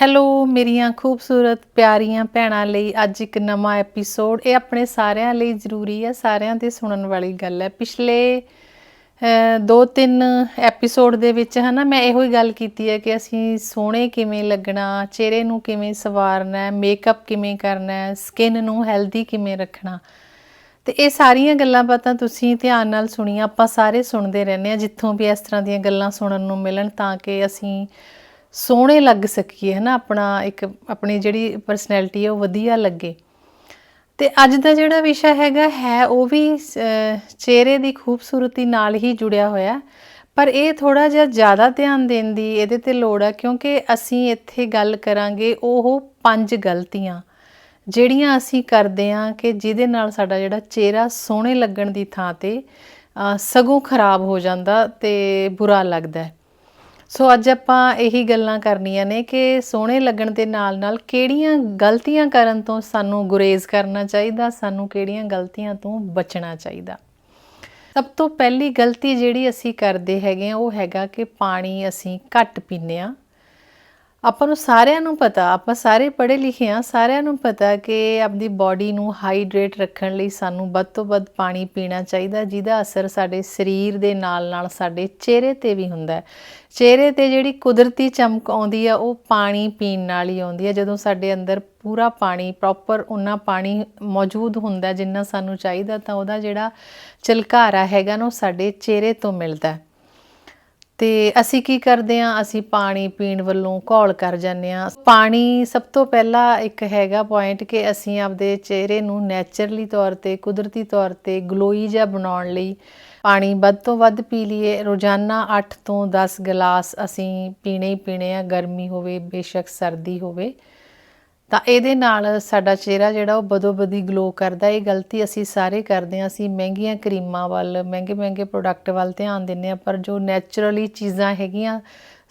Hello ਮੇਰੀਆਂ ਖੂਬਸੂਰਤ, ਪਿਆਰੀਆਂ ਭੈਣਾਂ ਲਈ ਅੱਜ ਇੱਕ ਨਵਾਂ ਐਪੀਸੋਡ ਇਹ ਆਪਣੇ ਸਾਰਿਆਂ ਲਈ ਜ਼ਰੂਰੀ ਹੈ, ਸਾਰਿਆਂ ਦੇ ਸੁਣਨ ਵਾਲੀ ਗੱਲ ਹੈ। ਪਿਛਲੇ ਦੋ ਤਿੰਨ ਐਪੀਸੋਡ ਦੇ ਵਿੱਚ ਹਨਾ, ਮੈਂ ਇਹੋ ਹੀ ਗੱਲ ਕੀਤੀ ਹੈ ਕਿ ਅਸੀਂ ਸੋਹਣੇ ਕਿਵੇਂ ਲੱਗਣਾ, ਚਿਹਰੇ ਨੂੰ ਕਿਵੇਂ ਸਵਾਰਨਾ ਹੈ ਮੇਕਅਪ ਕਿਵੇਂ ਕਰਨਾ ਹੈ ਸਕਿਨ ਨੂੰ ਹੈਲਦੀ ਕਿਵੇਂ ਰੱਖਣਾ। ਤੇ ਇਹ ਸਾਰੀਆਂ ਗੱਲਾਂ ਬਾਤਾਂ ਤੁਸੀਂ ਧਿਆਨ ਨਾਲ ਸੁਣੀਆਂ, ਆਪਾਂ ਸਾਰੇ ਸੁਣਦੇ ਰਹਿੰਦੇ ਆ ਜਿੱਥੋਂ ਵੀ ਇਸ ਤਰ੍ਹਾਂ ਦੀਆਂ ਗੱਲਾਂ ਸੁਣਨ ਨੂੰ ਮਿਲਣ, ਤਾਂ ਕਿ ਅਸੀਂ ਸੋਹਣੇ ਲੱਗ ਸਕੀਏ ਹੈ ਨਾ ਆਪਣਾ ਇੱਕ, ਆਪਣੀ ਜਿਹੜੀ ਪਰਸਨੈਲਿਟੀ ਹੈ ਉਹ ਵਧੀਆ ਲੱਗੇ। ਤੇ ਅੱਜ ਦਾ ਜਿਹੜਾ ਵਿਸ਼ਾ ਹੈਗਾ ਹੈ, ਉਹ ਵੀ ਚਿਹਰੇ ਦੀ ਖੂਬਸੂਰਤੀ ਨਾਲ ਹੀ ਜੁੜਿਆ ਹੋਇਆ। ਪਰ ਇਹ ਥੋੜਾ ਜਿਹਾ ਜ਼ਿਆਦਾ ਧਿਆਨ ਦੇਣ ਦੀ ਇਹਦੇ ਤੇ ਲੋੜ ਹੈ ਕਿਉਂਕਿ ਅਸੀਂ ਇੱਥੇ ਗੱਲ ਕਰਾਂਗੇ ਉਹ ਪੰਜ ਗਲਤੀਆਂ, ਜਿਹੜੀਆਂ ਅਸੀਂ ਕਰਦੇ ਹਾਂ ਕਿ ਜਿਹਦੇ ਨਾਲ ਸਾਡਾ ਜਿਹੜਾ ਚਿਹਰਾ ਸੋਹਣੇ ਲੱਗਣ ਦੀ ਥਾਂ ਤੇ ਸਗੋਂ ਖਰਾਬ ਹੋ ਜਾਂਦਾ ਤੇ ਬੁਰਾ ਲੱਗਦਾ। ਹੈ ਸੋ ਅੱਜ ਆਪਾਂ ਇਹੀ ਗੱਲਾਂ ਕਰਨੀਆਂ ਨੇ ਕਿ ਸੋਹਣੇ ਲੱਗਣ ਦੇ ਨਾਲ-ਨਾਲ ਕਿਹੜੀਆਂ ਗਲਤੀਆਂ ਕਰਨ ਤੋਂ ਸਾਨੂੰ ਗੁਰੇਜ਼ ਕਰਨਾ ਚਾਹੀਦਾ, ਸਾਨੂੰ ਕਿਹੜੀਆਂ ਗਲਤੀਆਂ ਤੋਂ ਬਚਣਾ ਚਾਹੀਦਾ। ਸਭ ਤੋਂ ਪਹਿਲੀ ਗਲਤੀ ਜਿਹੜੀ ਅਸੀਂ ਕਰਦੇ ਹੈਗੇ ਆ, ਉਹ ਹੈਗਾ ਕਿ ਪਾਣੀ ਅਸੀਂ ਘੱਟ ਪੀਂਦੇ ਆ। ਆਪਾਂ ਨੂੰ ਸਾਰਿਆਂ ਨੂੰ ਪਤਾ, ਆਪਾਂ ਸਾਰੇ ਪੜ੍ਹੇ ਲਿਖੇ ਆ ਸਾਰਿਆਂ ਨੂੰ ਪਤਾ ਕਿ ਆਪਣੀ ਬਾਡੀ ਨੂੰ ਹਾਈਡਰੇਟ ਰੱਖਣ ਲਈ ਸਾਨੂੰ ਵੱਧ ਤੋਂ ਵੱਧ ਪਾਣੀ ਪੀਣਾ ਚਾਹੀਦਾ, ਜਿਹਦਾ ਅਸਰ ਸਾਡੇ ਸਰੀਰ ਦੇ ਨਾਲ-ਨਾਲ ਸਾਡੇ ਚਿਹਰੇ ਤੇ ਵੀ ਹੁੰਦਾ ਹੈ। ਚਿਹਰੇ ਤੇ ਜਿਹੜੀ ਕੁਦਰਤੀ ਚਮਕ ਆਉਂਦੀ ਆ, ਉਹ ਪਾਣੀ ਪੀਣ ਨਾਲ ਹੀ ਆਉਂਦੀ ਆ। ਜਦੋਂ ਸਾਡੇ ਅੰਦਰ ਪੂਰਾ ਪਾਣੀ ਪ੍ਰੋਪਰ ਉਹਨਾਂ ਪਾਣੀ ਮੌਜੂਦ ਹੁੰਦਾ ਜਿੰਨਾ ਸਾਨੂੰ ਚਾਹੀਦਾ, ਤਾਂ ਉਹਦਾ ਜਿਹੜਾ ਚਲਕਾਰਾ ਹੈਗਾ ਨਾ, ਉਹ ਸਾਡੇ ਚਿਹਰੇ ਤੋਂ ਮਿਲਦਾ ਹੈ। ਤੇ ਅਸੀਂ ਕੀ ਕਰਦੇ ਆ ਅਸੀਂ ਪਾਣੀ ਪੀਣ ਵੱਲੋਂ ਘੋਲ ਕਰ ਜਾਂਦੇ ਆ ਪਾਣੀ ਸਭ ਤੋਂ ਪਹਿਲਾਂ ਇੱਕ ਹੈਗਾ ਪੁਆਇੰਟ ਕਿ ਅਸੀਂ ਆਪਦੇ ਚਿਹਰੇ ਨੂੰ ਨੇਚਰਲੀ ਤੌਰ ਤੇ, ਕੁਦਰਤੀ ਤੌਰ ਤੇ ਗਲੋਈ ਜਾਂ ਬਣਾਉਣ ਲਈ ਪਾਣੀ ਵੱਧ ਤੋਂ ਵੱਧ ਪੀ ਲਈਏ। ਰੋਜ਼ਾਨਾ 8 ਤੋਂ 10 ਗਲਾਸ ਅਸੀਂ ਪੀਣੇ ਹੀ ਪੀਣੇ ਆ। ਗਰਮੀ ਹੋਵੇ, ਬੇਸ਼ੱਕ ਸਰਦੀ ਹੋਵੇ। ਤਾਂ ਇਹਦੇ ਨਾਲ ਸਾਡਾ ਚਿਹਰਾ ਜਿਹੜਾ ਉਹ ਬਦੋਬਦੀ ਗਲੋ ਕਰਦਾ ਇਹ ਗਲਤੀ ਅਸੀਂ ਸਾਰੇ ਕਰਦੇ ਹਾਂ। ਅਸੀਂ ਮਹਿੰਗੀਆਂ ਕਰੀਮਾਂ ਵੱਲ, ਮਹਿੰਗੇ ਮਹਿੰਗੇ ਪ੍ਰੋਡਕਟ ਵੱਲ ਧਿਆਨ ਦਿੰਦੇ ਆ ਪਰ ਜੋ ਨੇਚਰਲੀ ਚੀਜ਼ਾਂ ਹੈਗੀਆਂ,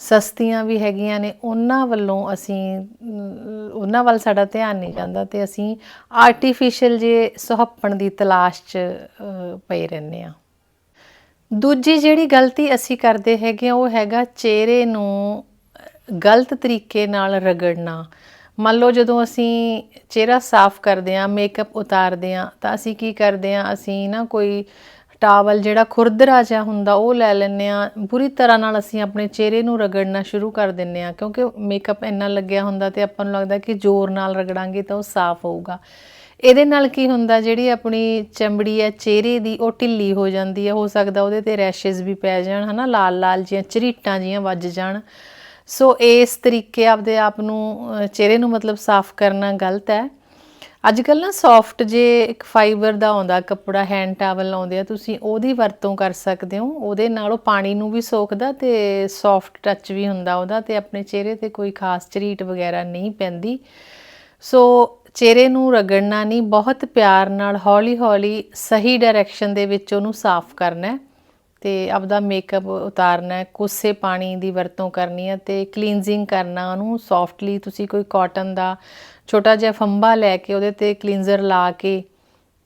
ਸਸਤੀਆਂ ਵੀ ਹੈਗੀਆਂ ਨੇ, ਉਹਨਾਂ ਵੱਲੋਂ ਅਸੀਂ ਉਹਨਾਂ ਵੱਲ ਸਾਡਾ ਧਿਆਨ ਨਹੀਂ ਜਾਂਦਾ ਤੇ ਅਸੀਂ ਆਰਟੀਫੀਸ਼ੀਅਲ ਜੇ ਸੁਹੱਪਣ ਦੀ ਤਲਾਸ਼ 'ਚ ਪਏ ਰਹਿੰਦੇ ਆ ਦੂਜੀ ਜਿਹੜੀ ਗਲਤੀ ਅਸੀਂ ਕਰਦੇ ਹੈਗੇ ਆ ਉਹ ਹੈਗਾ ਚਿਹਰੇ ਨੂੰ ਗਲਤ ਤਰੀਕੇ ਨਾਲ ਰਗੜਨਾ। ਮੰਨ ਲਓ ਜਦੋਂ ਅਸੀਂ ਚਿਹਰਾ ਸਾਫ਼ ਕਰਦੇ ਆ ਮੇਕਅਪ ਉਤਾਰਦੇ ਆ ਤਾਂ ਅਸੀਂ ਕੀ ਕਰਦੇ ਆ ਅਸੀਂ ਨਾ ਕੋਈ ਟਾਵਲ ਜਿਹੜਾ ਖੁਰਦਰਾ ਜਿਹਾ ਹੁੰਦਾ, ਉਹ ਲੈ ਲੈਂਦੇ ਆ ਬੁਰੀ ਤਰ੍ਹਾਂ ਨਾਲ ਅਸੀਂ ਆਪਣੇ ਚਿਹਰੇ ਨੂੰ ਰਗੜਨਾ ਸ਼ੁਰੂ ਕਰ ਦਿੰਦੇ ਆ ਕਿਉਂਕਿ ਮੇਕਅਪ ਇੰਨਾ ਲੱਗਿਆ ਹੁੰਦਾ ਤੇ ਆਪਾਂ ਨੂੰ ਲੱਗਦਾ ਕਿ ਜ਼ੋਰ ਨਾਲ ਰਗੜਾਂਗੇ ਤਾਂ ਉਹ ਸਾਫ਼ ਹੋਊਗਾ। ਇਹਦੇ ਨਾਲ ਕੀ ਹੁੰਦਾ, ਜਿਹੜੀ ਆਪਣੀ ਚਮੜੀ ਹੈ, ਚਿਹਰੇ ਦੀ, ਉਹ ਢਿੱਲੀ ਹੋ ਜਾਂਦੀ ਹੈ। ਹੋ ਸਕਦਾ ਉਹਦੇ ਤੇ ਰੈਸ਼ਸ ਵੀ ਪੈ ਜਾਣ, ਹਨਾ? ਲਾਲ ਲਾਲ ਜਿਹੀਆਂ ਚਰੀਟਾਂ ਜਿਹੀਆਂ ਵੱਜ ਜਾਣ। ਸੋ ਇਸ ਤਰੀਕੇ ਆਪਦੇ ਆਪ ਨੂੰ ਚਿਹਰੇ ਨੂੰ ਮਤਲਬ ਸਾਫ਼ ਕਰਨਾ ਗਲਤ ਹੈ। ਅੱਜ ਕੱਲ ਨਾ ਸੌਫਟ ਜੇ ਇੱਕ ਫਾਈਬਰ ਦਾ ਆਉਂਦਾ, ਕੱਪੜਾ ਹੈਂਡ ਟਾਵਲ ਆਉਂਦੇ ਆ, ਤੁਸੀਂ ਉਹਦੀ ਵਰਤੋਂ ਕਰ ਸਕਦੇ ਹੋ। ਉਹਦੇ ਨਾਲ ਉਹ ਪਾਣੀ ਨੂੰ ਵੀ ਸੋਖਦਾ ਤੇ ਸੌਫਟ ਟੱਚ ਵੀ ਹੁੰਦਾ ਉਹਦਾ ਤੇ ਆਪਣੇ ਚਿਹਰੇ ਤੇ ਕੋਈ ਖਾਸ ਝਰੀਟ ਵਗੈਰਾ ਨਹੀਂ ਪੈਂਦੀ। ਸੋ ਚਿਹਰੇ ਨੂੰ ਰਗੜਨਾ ਨਹੀਂ, ਬਹੁਤ ਪਿਆਰ ਨਾਲ ਹੌਲੀ-ਹੌਲੀ ਸਹੀ ਡਾਇਰੈਕਸ਼ਨ ਦੇ ਵਿੱਚ ਉਹਨੂੰ ਸਾਫ਼ ਕਰਨਾ ਹੈ। ਤੇ ਆਪਦਾ ਮੇਕਅਪ ਉਤਾਰਨਾ ਹੈ, ਕੋਸੇ ਪਾਣੀ ਦੀ ਵਰਤੋਂ ਕਰਨੀ ਹੈ ਤੇ ਕਲੀਨਜ਼ਿੰਗ ਕਰਨਾ, ਉਹਨੂੰ ਸੌਫਟਲੀ ਤੁਸੀਂ ਕੋਈ ਕਾਟਨ ਦਾ ਛੋਟਾ ਜਿਹਾ ਫੰਬਾ ਲੈ ਕੇ ਉਹਦੇ ਤੇ ਕਲੀਨਜ਼ਰ ਲਾ ਕੇ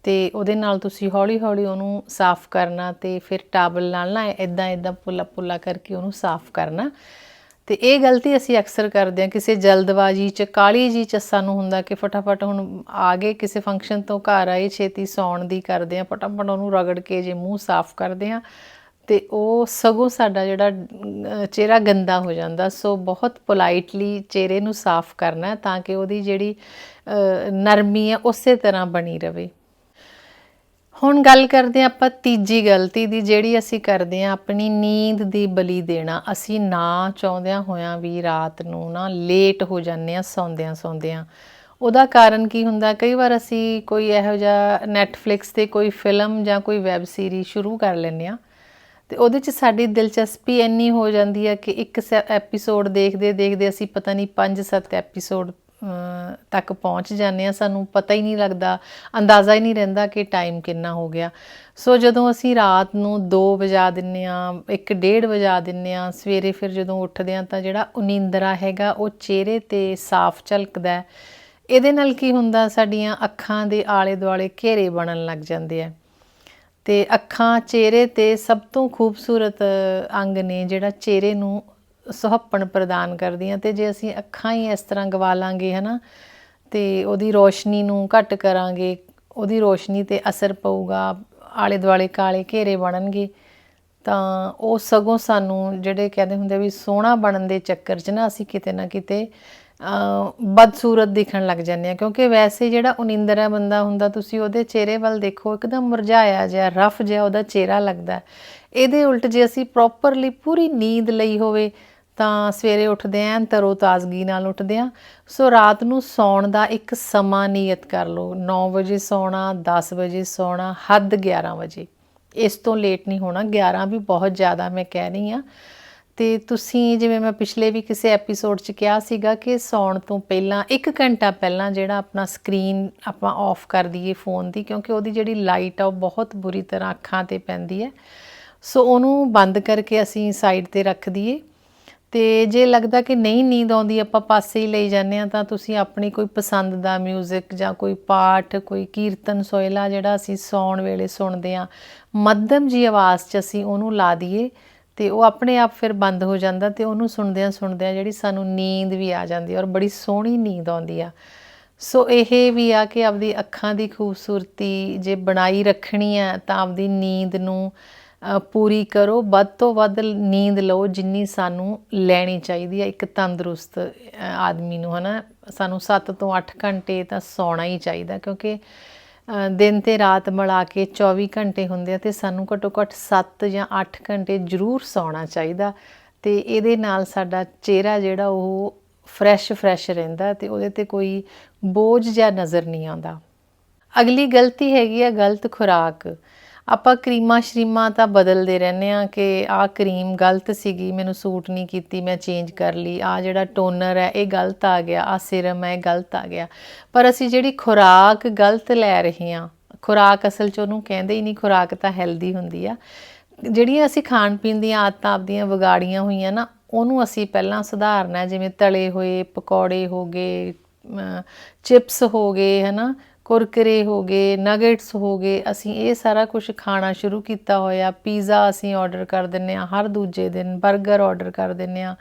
ਤੇ ਉਹਦੇ ਨਾਲ ਤੁਸੀਂ ਹੌਲੀ-ਹੌਲੀ ਉਹਨੂੰ ਸਾਫ਼ ਕਰਨਾ ਤੇ ਫਿਰ ਟਾਵਲ ਨਾਲ ਨਾ ਇਦਾਂ ਇਦਾਂ ਪੁੱਲਾ ਪੁੱਲਾ ਕਰਕੇ ਉਹਨੂੰ ਸਾਫ਼ ਕਰਨਾ। ਤੇ ਇਹ ਗਲਤੀ ਅਸੀਂ ਅਕਸਰ ਕਰਦੇ ਹਾਂ, ਕਿਸੇ ਜਲਦਬਾਜ਼ੀ ਚ, ਕਾਲੀ ਜੀ ਚ ਸਾਨੂੰ ਹੁੰਦਾ ਕਿ ਫਟਾਫਟ ਹੁਣ ਆ ਗਏ ਕਿਸੇ ਫੰਕਸ਼ਨ ਤੋਂ ਘਰ ਆਏ, ਛੇਤੀ ਸੌਣ ਦੀ ਕਰਦੇ ਹਾਂ, ਫਟਾਫਟ ਉਹਨੂੰ ਰਗੜ ਕੇ ਜੇ ਮੂੰਹ ਸਾਫ਼ ਕਰਦੇ ਹਾਂ ਤੇ ਉਹ ਸਗੋਂ ਸਾਡਾ ਜਿਹੜਾ ਚਿਹਰਾ ਗੰਦਾ ਹੋ ਜਾਂਦਾ। ਸੋ ਬਹੁਤ ਪੋਲਾਈਟਲੀ ਚਿਹਰੇ ਨੂੰ ਸਾਫ਼ ਕਰਨਾ ਤਾਂ ਕਿ ਉਹਦੀ ਜਿਹੜੀ ਨਰਮੀ ਹੈ ਉਸੇ ਤਰ੍ਹਾਂ ਬਣੀ ਰਵੇ। ਹੁਣ ਗੱਲ ਕਰਦੇ ਹਾਂ ਆਪਾਂ ਤੀਜੀ ਗਲਤੀ ਦੀ, ਜਿਹੜੀ ਅਸੀਂ ਕਰਦੇ ਹਾਂ ਆਪਣੀ ਨੀਂਦ ਦੀ ਬਲੀ ਦੇਣਾ। ਅਸੀਂ ਨਾ ਚਾਹੁੰਦਿਆਂ ਹੋਇਆਂ ਵੀ ਰਾਤ ਨੂੰ ਨਾ ਲੇਟ ਹੋ ਜਾਂਦੇ ਆ ਸੌਂਦਿਆਂ ਸੌਂਦਿਆਂ। ਉਹਦਾ ਕਾਰਨ ਕੀ ਹੁੰਦਾ? ਕਈ ਵਾਰ ਅਸੀਂ ਕੋਈ ਇਹੋ ਜਿਹਾ ਨੈਟਫਲਿਕਸ ਤੇ ਕੋਈ ਫਿਲਮ ਜਾਂ ਕੋਈ ਵੈਬ ਸੀਰੀਜ਼ ਸ਼ੁਰੂ ਕਰ ਲੈਂਦੇ ਆ ਤੇ ਉਹਦੇ 'ਚ ਸਾਡੀ ਦਿਲਚਸਪੀ ਇੰਨੀ ਹੋ ਜਾਂਦੀ ਹੈ ਕਿ ਇੱਕ ਐਪੀਸੋਡ ਦੇਖਦੇ ਦੇਖਦੇ ਅਸੀਂ ਪਤਾ ਨਹੀਂ 5-7 ਐਪੀਸੋਡ ਤੱਕ ਪਹੁੰਚ ਜਾਂਦੇ ਆ ਸਾਨੂੰ ਪਤਾ ਹੀ ਨਹੀਂ ਲੱਗਦਾ, ਅੰਦਾਜ਼ਾ ਹੀ ਨਹੀਂ ਰਹਿੰਦਾ ਕਿ ਟਾਈਮ ਕਿੰਨਾ ਹੋ ਗਿਆ। ਸੋ ਜਦੋਂ ਅਸੀਂ ਰਾਤ ਨੂੰ 2 ਵਜਾ ਦਿੰਨੇ ਆ 1:30 ਵਜਾ ਦਿੰਨੇ ਆ ਸਵੇਰੇ ਫਿਰ ਜਦੋਂ ਉੱਠਦੇ ਆ ਤਾਂ ਜਿਹੜਾ ਉਨੀਂਦਰਾ ਹੈਗਾ, ਉਹ ਚਿਹਰੇ ਤੇ ਸਾਫ਼ ਝਲਕਦਾ ਇਹਦੇ ਨਾਲ ਕੀ ਹੁੰਦਾ, ਸਾਡੀਆਂ ਅੱਖਾਂ ਦੇ ਆਲੇ ਦੁਆਲੇ ਘੇਰੇ ਬਣਨ ਲੱਗ ਜਾਂਦੇ ਆ। ਤੇ ਅੱਖਾਂ, ਚਿਹਰੇ ਤੇ ਸਭ ਤੋਂ ਖੂਬਸੂਰਤ ਅੰਗ ਨੇ ਜਿਹੜਾ ਚਿਹਰੇ ਨੂੰ ਸੁਹੱਪਣ ਪ੍ਰਦਾਨ ਕਰਦੀਆਂ ਤੇ ਜੇ ਅਸੀਂ ਅੱਖਾਂ ਹੀ ਇਸ ਤਰ੍ਹਾਂ ਗਵਾ ਲਾਂਗੇ, ਹਨਾ, ਤੇ ਉਹਦੀ ਰੋਸ਼ਨੀ ਨੂੰ ਘੱਟ ਕਰਾਂਗੇ, ਉਹਦੀ ਰੋਸ਼ਨੀ ਤੇ ਅਸਰ ਪਊਗਾ, ਆਲੇ ਦੁਆਲੇ ਕਾਲੇ ਘੇਰੇ ਬਣਨਗੇ, ਤਾਂ ਉਹ ਸਗੋਂ ਸਾਨੂੰ ਜਿਹੜੇ ਕਹਿੰਦੇ ਹੁੰਦੇ ਵੀ ਸੋਹਣਾ ਬਣਨ ਦੇ ਚੱਕਰ 'ਚ ਨਾ ਅਸੀਂ ਕਿਤੇ ਨਾ ਕਿਤੇ ਬਦਸੂਰਤ ਦਿਖਣ ਲੱਗ ਜਾਂਦੇ ਆ, ਕਿਉਂਕਿ ਵੈਸੇ ਜਿਹੜਾ ਉਨਿੰਦਰਾ ਬੰਦਾ ਹੁੰਦਾ, ਤੁਸੀਂ ਉਹਦੇ ਚਿਹਰੇ ਵੱਲ ਦੇਖੋ, ਇੱਕਦਮ ਮੁਰਝਾਇਆ ਜਿਹਾ, ਰਫ ਜਿਹਾ ਉਹਦਾ ਚਿਹਰਾ ਲੱਗਦਾ। ਇਹਦੇ ਉਲਟ ਜੇ ਅਸੀਂ ਪ੍ਰੋਪਰਲੀ ਪੂਰੀ ਨੀਂਦ ਲਈ ਹੋਵੇ, ਤਾਂ ਸਵੇਰੇ ਉੱਠਦੇ ਆਂ, ਤਰੋ ਤਾਜ਼ਗੀ ਨਾਲ ਉੱਠਦੇ ਆਂ। ਸੋ ਰਾਤ ਨੂੰ ਸੌਣ ਦਾ ਇੱਕ ਸਮਾਂ ਨਿਯਤ ਕਰ ਲਓ। 9 ਵਜੇ ਸੌਣਾ 10 ਵਜੇ ਸੌਣਾ, ਹੱਦ 11 ਵਜੇ। ਇਸ ਤੋਂ ਲੇਟ ਨਹੀਂ ਹੋਣਾ 11 ਵੀ ਬਹੁਤ ਜ਼ਿਆਦਾ ਮੈਂ ਕਹਿ ਰਹੀ ਆ। ਤੇ ਤੁਸੀਂ ਜਿਵੇਂ ਮੈਂ ਪਿਛਲੇ ਵੀ ਕਿਸੇ ਐਪੀਸੋਡ 'ਚ ਕਿਹਾ ਸੀਗਾ ਕਿ ਸੌਣ ਤੋਂ ਪਹਿਲਾਂ 1 ਘੰਟਾ ਪਹਿਲਾਂ ਜਿਹੜਾ ਆਪਣਾ ਸਕਰੀਨ ਆਪਾਂ ਆਫ ਕਰ ਦਈਏ ਫੋਨ ਦੀ, ਕਿਉਂਕਿ ਉਹਦੀ ਜਿਹੜੀ ਲਾਈਟ ਆ ਉਹ ਬਹੁਤ ਬੁਰੀ ਤਰ੍ਹਾਂ ਅੱਖਾਂ ਤੇ ਪੈਂਦੀ ਹੈ। ਸੋ ਉਹਨੂੰ ਬੰਦ ਕਰਕੇ ਅਸੀਂ ਸਾਈਡ ਤੇ ਰੱਖ ਦਈਏ। ਤੇ ਜੇ ਲੱਗਦਾ ਕਿ ਨਹੀਂ ਨੀਂਦ ਆਉਂਦੀ, ਆਪਾਂ ਪਾਸੇ ਹੀ ਲਈ ਜਾਂਦੇ ਆ ਤਾਂ ਤੁਸੀਂ ਆਪਣੀ ਕੋਈ ਪਸੰਦ ਦਾ 뮤직 ਜਾਂ ਕੋਈ ਪਾਠ, ਕੋਈ ਕੀਰਤਨ ਸੋਇਲਾ ਜਿਹੜਾ ਅਸੀਂ ਸੌਣ ਵੇਲੇ ਸੁਣਦੇ ਆ ਮੱਧਮ ਜੀ ਆਵਾਜ਼ 'ਚ ਅਸੀਂ ਉਹਨੂੰ ਲਾ ਦਈਏ। ਤੇ ਉਹ ਆਪਣੇ ਆਪ ਫਿਰ ਬੰਦ ਹੋ ਜਾਂਦਾ ਤੇ ਉਹਨੂੰ ਸੁਣਦਿਆਂ ਸੁਣਦਿਆਂ ਜਿਹੜੀ ਸਾਨੂੰ ਨੀਂਦ ਵੀ ਆ ਜਾਂਦੀ ਔਰ ਬੜੀ ਸੋਹਣੀ ਨੀਂਦ ਆਉਂਦੀ ਆ। ਸੋ ਇਹ ਵੀ ਆ ਕਿ ਆਪਦੀ ਅੱਖਾਂ ਦੀ ਖੂਬਸੂਰਤੀ ਜੇ ਬਣਾਈ ਰੱਖਣੀ ਆ ਤਾਂ ਆਪਦੀ ਨੀਂਦ ਨੂੰ ਪੂਰੀ ਕਰੋ। ਵੱਧ ਤੋਂ ਵੱਧ ਨੀਂਦ ਲਓ ਜਿੰਨੀ ਸਾਨੂੰ ਲੈਣੀ ਚਾਹੀਦੀ ਹੈ ਇੱਕ ਤੰਦਰੁਸਤ ਆਦਮੀ ਨੂੰ ਹਨਾ। ਸਾਨੂੰ 7 ਤੋਂ 8 ਘੰਟੇ ਤਾਂ ਸੌਣਾ ਹੀ ਚਾਹੀਦਾ ਕਿਉਂਕਿ ਦਿਨ ਤੇ ਰਾਤ ਮਿਲਾ ਕੇ 24 ਘੰਟੇ ਹੁੰਦੇ ਆ ਤੇ ਸਾਨੂੰ ਘੱਟੋ ਘੱਟ 7 ਜਾਂ 8 ਘੰਟੇ ਜ਼ਰੂਰ ਸੌਣਾ ਚਾਹੀਦਾ। ਤੇ ਇਹਦੇ ਨਾਲ ਸਾਡਾ ਚਿਹਰਾ ਜਿਹੜਾ ਉਹ ਫਰੈਸ਼ ਫਰੈਸ਼ ਰਹਿੰਦਾ ਤੇ ਉਹਦੇ ਤੇ ਕੋਈ ਬੋਝ ਜਾਂ ਨਜ਼ਰ ਨਹੀਂ ਆਉਂਦਾ। ਅਗਲੀ ਗਲਤੀ ਹੈਗੀ ਆ ਗਲਤ ਖੁਰਾਕ। ਆਪਾਂ ਕਰੀਮਾਂ ਸ਼ਰੀਮਾਂ ਤਾਂ ਬਦਲਦੇ ਰਹਿੰਦੇ ਆ ਕਿ ਆਹ ਕਰੀਮ ਗਲਤ ਸੀਗੀ, ਮੈਨੂੰ ਸੂਟ ਨਹੀਂ ਕੀਤੀ, ਮੈਂ ਚੇਂਜ ਕਰ ਲਈ। ਆ ਜਿਹੜਾ ਟੋਨਰ ਹੈ, ਇਹ ਗਲਤ ਆ ਗਿਆ, ਆ ਸਿਰਮ ਹੈ, ਇਹ ਗਲਤ ਆ ਗਿਆ। ਪਰ ਅਸੀਂ ਜਿਹੜੀ ਖੁਰਾਕ ਗਲਤ ਲੈ ਰਹੇ ਆ ਖੁਰਾਕ ਅਸਲ 'ਚ ਉਹਨੂੰ ਕਹਿੰਦੇ ਹੀ ਨਹੀਂ, ਖੁਰਾਕ ਤਾਂ ਹੈਲਦੀ ਹੁੰਦੀ ਆ। ਜਿਹੜੀਆਂ ਅਸੀਂ ਖਾਣ ਪੀਣ ਦੀਆਂ ਆਦਤਾਂ ਆਪਦੀਆਂ ਵਿਗਾੜੀਆਂ ਹੋਈਆਂ ਨਾ, ਉਹਨੂੰ ਅਸੀਂ ਪਹਿਲਾਂ ਸੁਧਾਰਨਾ ਜਿਵੇਂ ਤਲੇ ਹੋਏ ਪਕੌੜੇ ਹੋ ਗਏ ਚਿਪਸ ਹੋ ਗਏ, ਹਨਾ? ਕੁਰਕਰੇ ਹੋ ਗਏ ਨਗੇਟਸ ਹੋ ਗਏ, ਅਸੀਂ ਇਹ ਸਾਰਾ ਕੁਝ ਖਾਣਾ ਸ਼ੁਰੂ ਕੀਤਾ ਹੋਇਆ। ਪੀਜ਼ਾ ਅਸੀਂ ਆਰਡਰ ਕਰ ਦਿੰਨੇ ਆ ਹਰ ਦੂਜੇ ਦਿਨ 버ਗਰ ਆਰਡਰ ਕਰ ਦਿੰਨੇ ਆ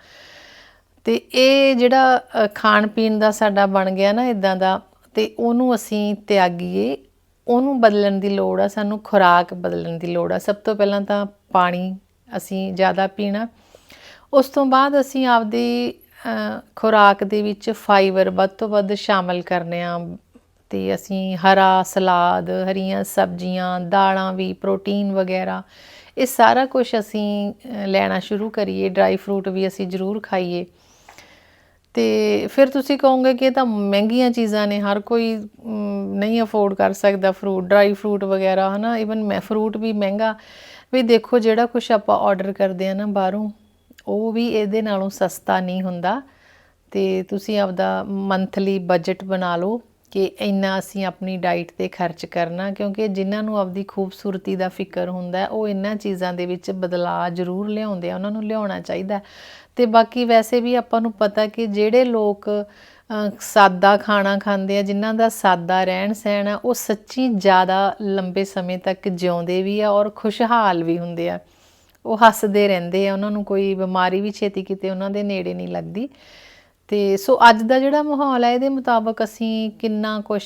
ਤੇ ਇਹ ਜਿਹੜਾ ਖਾਣ ਪੀਣ ਦਾ ਸਾਡਾ ਬਣ ਗਿਆ ਨਾ ਇਦਾਂ ਦਾ, ਤੇ ਉਹਨੂੰ ਅਸੀਂ ਤਿਆਗੀਏ। ਉਹਨੂੰ ਬਦਲਣ ਦੀ ਲੋੜ ਆ, ਸਾਨੂੰ ਖੁਰਾਕ ਬਦਲਣ ਦੀ ਲੋੜ ਆ। ਸਭ ਤੋਂ ਪਹਿਲਾਂ ਤਾਂ ਪਾਣੀ ਅਸੀਂ ਜ਼ਿਆਦਾ ਪੀਣਾ। ਉਸ ਤੋਂ ਬਾਅਦ ਅਸੀਂ ਆਪਦੀ ਖੁਰਾਕ ਦੇ ਵਿੱਚ ਫਾਈਬਰ ਵੱਧ ਤੋਂ ਵੱਧ ਸ਼ਾਮਲ ਕਰਨੇ ਆ। ਤੇ ਅਸੀਂ ਹਰਾ ਸਲਾਦ, ਹਰੀਆਂ ਸਬਜ਼ੀਆਂ, ਦਾਲਾਂ ਵੀ ਪ੍ਰੋਟੀਨ ਵਗੈਰਾ, ਇਹ ਸਾਰਾ ਕੁਝ ਅਸੀਂ ਲੈਣਾ ਸ਼ੁਰੂ ਕਰੀਏ ਡਰਾਈ ਫਰੂਟ ਵੀ ਅਸੀਂ ਜ਼ਰੂਰ ਖਾਈਏ। ਤੇ ਫਿਰ ਤੁਸੀਂ ਕਹੋਗੇ ਕਿ ਇਹ ਤਾਂ ਮਹਿੰਗੀਆਂ ਚੀਜ਼ਾਂ ਨੇ, ਹਰ ਕੋਈ ਨਹੀਂ ਅਫੋਰਡ ਕਰ ਸਕਦਾ ਫਰੂਟ ਡਰਾਈ ਫਰੂਟ ਵਗੈਰਾ, ਹਨਾ? ਇਵਨ ਮੈਂ ਫਰੂਟ ਵੀ ਮਹਿੰਗਾ। ਵੀ ਦੇਖੋ, ਜਿਹੜਾ ਕੁਝ ਆਪਾਂ ਆਰਡਰ ਕਰਦੇ ਆ ਨਾ ਬਾਹਰੋਂ, ਉਹ ਵੀ ਇਹਦੇ ਨਾਲੋਂ ਸਸਤਾ ਨਹੀਂ ਹੁੰਦਾ। ਤੇ ਤੁਸੀਂ ਆਪਦਾ ਮੰਥਲੀ ਬਜਟ ਬਣਾ ਲਓ। ਕਿ ਇੰਨਾ ਅਸੀਂ ਆਪਣੀ ਡਾਈਟ ਤੇ ਖਰਚ ਕਰਨਾ, ਕਿਉਂਕਿ ਜਿਨ੍ਹਾਂ ਨੂੰ ਆਪਦੀ ਖੂਬਸੂਰਤੀ ਦਾ ਫਿਕਰ ਹੁੰਦਾ, ਉਹ ਇਹਨਾਂ ਚੀਜ਼ਾਂ ਦੇ ਵਿੱਚ ਬਦਲਾਅ ਜ਼ਰੂਰ ਲਿਆਉਂਦੇ ਆ, ਉਹਨਾਂ ਨੂੰ ਲਿਆਉਣਾ ਚਾਹੀਦਾ ਹੈ। ਤੇ ਬਾਕੀ ਵੈਸੇ ਵੀ ਆਪਾਂ ਨੂੰ ਪਤਾ ਕਿ ਜਿਹੜੇ ਲੋਕ ਸਾਦਾ ਖਾਣਾ ਖਾਂਦੇ ਆ, ਜਿਨ੍ਹਾਂ ਦਾ ਸਾਦਾ ਰਹਿਣ ਸਹਿਣ ਆ, ਉਹ ਸੱਚੀ ਜ਼ਿਆਦਾ ਲੰਬੇ ਸਮੇਂ ਤੱਕ ਜਿਉਂਦੇ ਵੀ ਆ ਔਰ ਖੁਸ਼ਹਾਲ ਵੀ ਹੁੰਦੇ ਆ ਉਹ ਹੱਸਦੇ ਰਹਿੰਦੇ ਆ, ਉਹਨਾਂ ਨੂੰ ਕੋਈ ਬਿਮਾਰੀ ਵੀ ਛੇਤੀ ਕਿਤੇ ਉਹਨਾਂ ਦੇ ਨੇੜੇ ਨਹੀਂ ਲੱਗਦੀ ਤੇ ਸੋ ਅੱਜ ਦਾ ਜਿਹੜਾ ਮਾਹੌਲ ਹੈ ਇਹਦੇ ਮੁਤਾਬਕ ਅਸੀਂ ਕਿੰਨਾ ਕੁਝ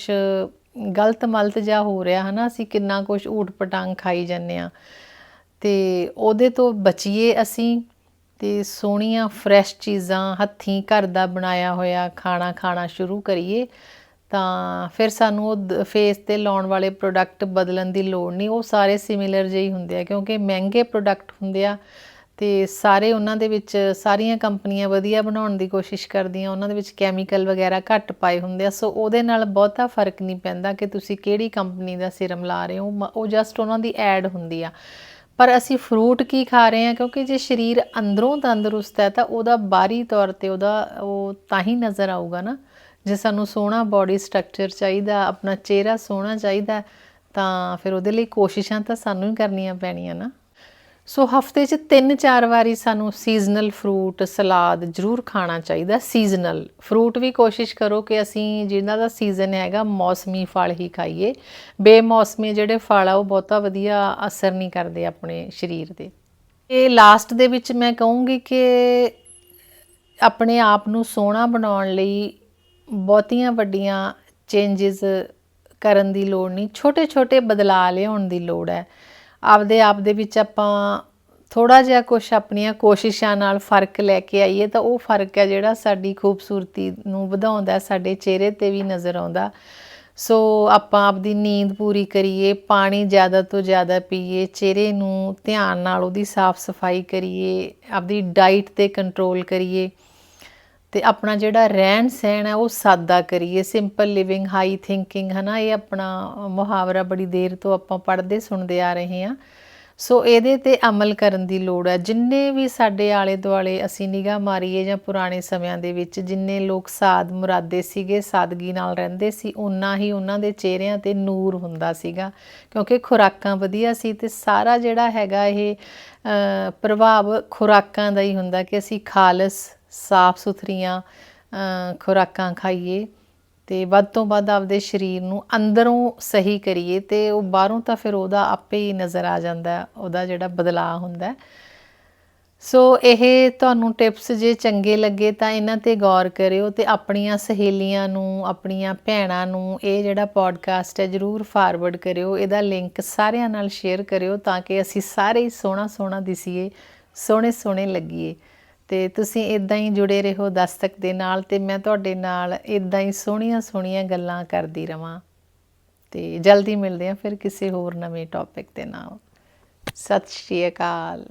ਗਲਤ ਮਲਤ ਜਾ ਹੋ ਰਿਹਾ, ਹਨਾ? ਅਸੀਂ ਕਿੰਨਾ ਕੁਝ ਊਟ ਪਟਾਂਗ ਖਾਈ ਜਾਂਦੇ ਆ ਤੇ ਉਹਦੇ ਤੋਂ ਬਚੀਏ ਅਸੀਂ ਤੇ ਸੋਹਣੀਆਂ, ਫਰੈਸ਼ ਚੀਜ਼ਾਂ ਹੱਥੀਂ ਘਰ ਦਾ ਬਣਾਇਆ ਹੋਇਆ ਖਾਣਾ ਖਾਣਾ ਸ਼ੁਰੂ ਕਰੀਏ, ਤਾਂ ਫਿਰ ਸਾਨੂੰ ਉਹ ਫੇਸ ਤੇ ਲਾਉਣ ਵਾਲੇ ਪ੍ਰੋਡਕਟ ਬਦਲਣ ਦੀ ਲੋੜ ਨਹੀਂ। ਉਹ ਸਾਰੇ ਸਿਮਿਲਰ ਜਿਹੇ ਹੀ ਹੁੰਦੇ ਆ, ਕਿਉਂਕਿ ਮਹਿੰਗੇ ਪ੍ਰੋਡਕਟ ਹੁੰਦੇ ਆ ਤੇ ਸਾਰੇ ਉਹਨਾਂ ਦੇ ਵਿੱਚ, ਸਾਰੀਆਂ ਕੰਪਨੀਆਂ ਵਧੀਆ ਬਣਾਉਣ ਦੀ ਕੋਸ਼ਿਸ਼ ਕਰਦੀਆਂ, ਉਹਨਾਂ ਦੇ ਵਿੱਚ ਕੈਮੀਕਲ ਵਗੈਰਾ ਘੱਟ ਪਾਏ ਹੁੰਦੇ ਆ, ਸੋ ਉਹਦੇ ਨਾਲ ਬਹੁਤਾ ਫ਼ਰਕ ਨਹੀਂ ਪੈਂਦਾ ਕਿ ਤੁਸੀਂ ਕਿਹੜੀ ਕੰਪਨੀ ਦਾ ਸਿਰਮ ਲਾ ਰਹੇ ਹੋ, ਮ- ਉਹ ਜਸਟ ਉਹਨਾਂ ਦੀ ਐਡ ਹੁੰਦੀ ਆ। ਪਰ ਅਸੀਂ ਫਰੂਟ ਕੀ ਖਾ ਰਹੇ ਹਾਂ, ਕਿਉਂਕਿ ਜੇ ਸਰੀਰ ਅੰਦਰੋਂ ਤੰਦਰੁਸਤ ਹੈ, ਤਾਂ ਉਹਦਾ ਬਾਹਰੀ ਤੌਰ ਤੇ ਉਹਦਾ, ਉਹ ਤਾਂ ਹੀ ਨਜ਼ਰ ਆਊਗਾ ਨਾ। ਜੇ ਸਾਨੂੰ ਸੋਹਣਾ ਬਾਡੀ ਸਟਰਕਚਰ ਚਾਹੀਦਾ, ਆਪਣਾ ਚਿਹਰਾ ਸੋਹਣਾ ਚਾਹੀਦਾ, ਤਾਂ ਫਿਰ ਉਹਦੇ ਲਈ ਕੋਸ਼ਿਸ਼ਾਂ ਤਾਂ ਸਾਨੂੰ ਹੀ ਕਰਨੀਆਂ ਪੈਣੀਆਂ ਨਾ। ਸੋ ਹਫ਼ਤੇ 'ਚ 3-4 ਵਾਰੀ ਸਾਨੂੰ ਸੀਜ਼ਨਲ ਫਰੂਟ ਸਲਾਦ ਜ਼ਰੂਰ ਖਾਣਾ ਚਾਹੀਦਾ ਸੀਜ਼ਨਲ ਫਰੂਟ ਵੀ ਕੋਸ਼ਿਸ਼ ਕਰੋ ਕਿ ਅਸੀਂ ਜਿਨ੍ਹਾਂ ਦਾ ਸੀਜ਼ਨ ਹੈਗਾ, ਮੌਸਮੀ ਫਲ ਹੀ ਖਾਈਏ। ਬੇਮੌਸਮੀ ਜਿਹੜੇ ਫਲ ਆ, ਉਹ ਬਹੁਤਾ ਵਧੀਆ ਅਸਰ ਨਹੀਂ ਕਰਦੇ ਆਪਣੇ ਸਰੀਰ ਦੇ ਇਹ ਲਾਸਟ ਦੇ ਵਿੱਚ ਮੈਂ ਕਹੂੰਗੀ ਕਿ ਆਪਣੇ ਆਪ ਨੂੰ ਸੋਹਣਾ ਬਣਾਉਣ ਲਈ ਬਹੁਤੀਆਂ ਵੱਡੀਆਂ ਚੇਂਜਸ ਕਰਨ ਦੀ ਲੋੜ ਨਹੀਂ। ਛੋਟੇ-ਛੋਟੇ ਬਦਲਾਅ ਲਿਆਉਣ ਦੀ ਲੋੜ ਹੈ। ਆਪਦੇ ਆਪ ਦੇ ਵਿੱਚ ਆਪਾਂ ਥੋੜਾ ਜਿਹਾ ਕੁਝ ਆਪਣੀਆਂ ਕੋਸ਼ਿਸ਼ਾਂ ਨਾਲ ਫ਼ਰਕ ਲੈ ਕੇ ਆਈਏ ਤਾਂ ਉਹ ਫ਼ਰਕ ਹੈ ਜਿਹੜਾ ਸਾਡੀ ਖੂਬਸੂਰਤੀ ਨੂੰ ਵਧਾਉਂਦਾ ਸਾਡੇ ਚਿਹਰੇ ਤੇ ਵੀ ਨਜ਼ਰ ਆਉਂਦਾ। ਸੋ ਆਪਾਂ ਆਪਦੀ ਨੀਂਦ ਪੂਰੀ ਕਰੀਏ, ਪਾਣੀ ਜ਼ਿਆਦਾ ਤੋਂ ਜ਼ਿਆਦਾ ਪੀਏ, ਚਿਹਰੇ ਨੂੰ ਧਿਆਨ ਨਾਲ ਉਹਦੀ ਸਾਫ਼ ਸਫ਼ਾਈ ਕਰੀਏ, ਆਪਦੀ ਡਾਈਟ ਤੇ ਕੰਟਰੋਲ ਕਰੀਏ। ਤੇ ਆਪਣਾ ਜਿਹੜਾ ਰਹਿਣ ਸਹਿਣ ਹੈ, ਉਹ ਸਾਦਾ ਕਰੀਏ। ਸਿੰਪਲ ਲਿਵਿੰਗ ਹਾਈ ਥਿੰਕਿੰਗ ਹਨਾ, ਇਹ ਆਪਣਾ ਮੁਹਾਵਰਾ ਬੜੀ ਦੇਰ ਤੋਂ ਆਪਾਂ ਪੜ੍ਹਦੇ, ਸੁਣਦੇ ਆ ਰਹੇ ਹਾਂ। ਸੋ ਇਹਦੇ ਤੇ ਅਮਲ ਕਰਨ ਦੀ ਲੋੜ ਹੈ। ਜਿੰਨੇ ਵੀ ਸਾਡੇ ਆਲੇ ਦੁਆਲੇ ਅਸੀਂ ਨਿਗਾਹ ਮਾਰੀਏ ਜਾਂ ਪੁਰਾਣੇ ਸਮਿਆਂ ਦੇ ਵਿੱਚ, ਜਿੰਨੇ ਲੋਕ ਸਾਦ ਮੁਰਾਦੇ ਸੀਗੇ, ਸਾਦਗੀ ਨਾਲ ਰਹਿੰਦੇ ਸੀ ਉਨਾ ਹੀ ਉਹਨਾਂ ਦੇ ਚਿਹਰਿਆਂ ਤੇ ਨੂਰ ਹੁੰਦਾ ਸੀਗਾ। ਕਿਉਂਕਿ ਖੁਰਾਕਾਂ ਵਧੀਆ ਸੀ ਤੇ ਸਾਰਾ ਜਿਹੜਾ ਹੈਗਾ ਇਹ ਪ੍ਰਭਾਵ ਖੁਰਾਕਾਂ ਦਾ ਹੀ ਹੁੰਦਾ ਕਿ ਅਸੀਂ ਖਾਲਸ ਸਾਫ਼ ਸੁਥਰੀਆਂ ਖੁਰਾਕਾਂ ਖਾਈਏ ਤੇ ਵੱਧ ਤੋਂ ਵੱਧ ਆਪਦੇ ਸਰੀਰ ਨੂੰ ਅੰਦਰੋਂ ਸਹੀ ਕਰੀਏ ਤੇ ਉਹ ਬਾਹਰੋਂ ਤਾਂ ਫਿਰ ਉਹਦਾ ਆਪੇ ਹੀ ਨਜ਼ਰ ਆ ਜਾਂਦਾ, ਉਹਦਾ ਜਿਹੜਾ ਬਦਲਾਅ ਹੁੰਦਾ। ਸੋ ਇਹ ਤੁਹਾਨੂੰ ਟਿਪਸ ਜੇ ਚੰਗੇ ਲੱਗੇ ਤਾਂ ਇਹਨਾਂ ਤੇ ਗੌਰ ਕਰਿਓ ਤੇ ਆਪਣੀਆਂ ਸਹੇਲੀਆਂ ਨੂੰ, ਆਪਣੀਆਂ ਭੈਣਾਂ ਨੂੰ ਇਹ ਜਿਹੜਾ ਪੋਡਕਾਸਟ ਹੈ ਜਰੂਰ ਫਾਰਵਰਡ ਕਰਿਓ, ਇਹਦਾ ਲਿੰਕ ਸਾਰਿਆਂ ਨਾਲ ਸ਼ੇਅਰ ਕਰਿਓ ਤਾਂ ਕਿ ਅਸੀਂ ਸਾਰੇ ਹੀ ਸੋਹਣਾ ਸੋਹਣਾ ਦਿਸੀਏ ਸੋਹਣੇ ਸੋਹਣੇ ਲੱਗੀਏ। ਤੇ ਤੁਸੀਂ ਇਦਾਂ ਹੀ ਜੁੜੇ ਰਹੋ ਦਸਤਕ ਦੇ ਨਾਲ ਤੇ ਮੈਂ ਤੁਹਾਡੇ ਨਾਲ ਇਦਾਂ ਹੀ ਸੋਹਣੀਆਂ ਸੋਹਣੀਆਂ ਗੱਲਾਂ ਕਰਦੀ ਰਵਾਂ। ਤੇ ਜਲਦੀ ਮਿਲਦੇ ਹਾਂ ਫਿਰ ਕਿਸੇ ਹੋਰ ਨਵੇਂ ਟੌਪਿਕ ਦੇ ਨਾਲ। ਸਤਿ ਸ਼੍ਰੀ ਅਕਾਲ।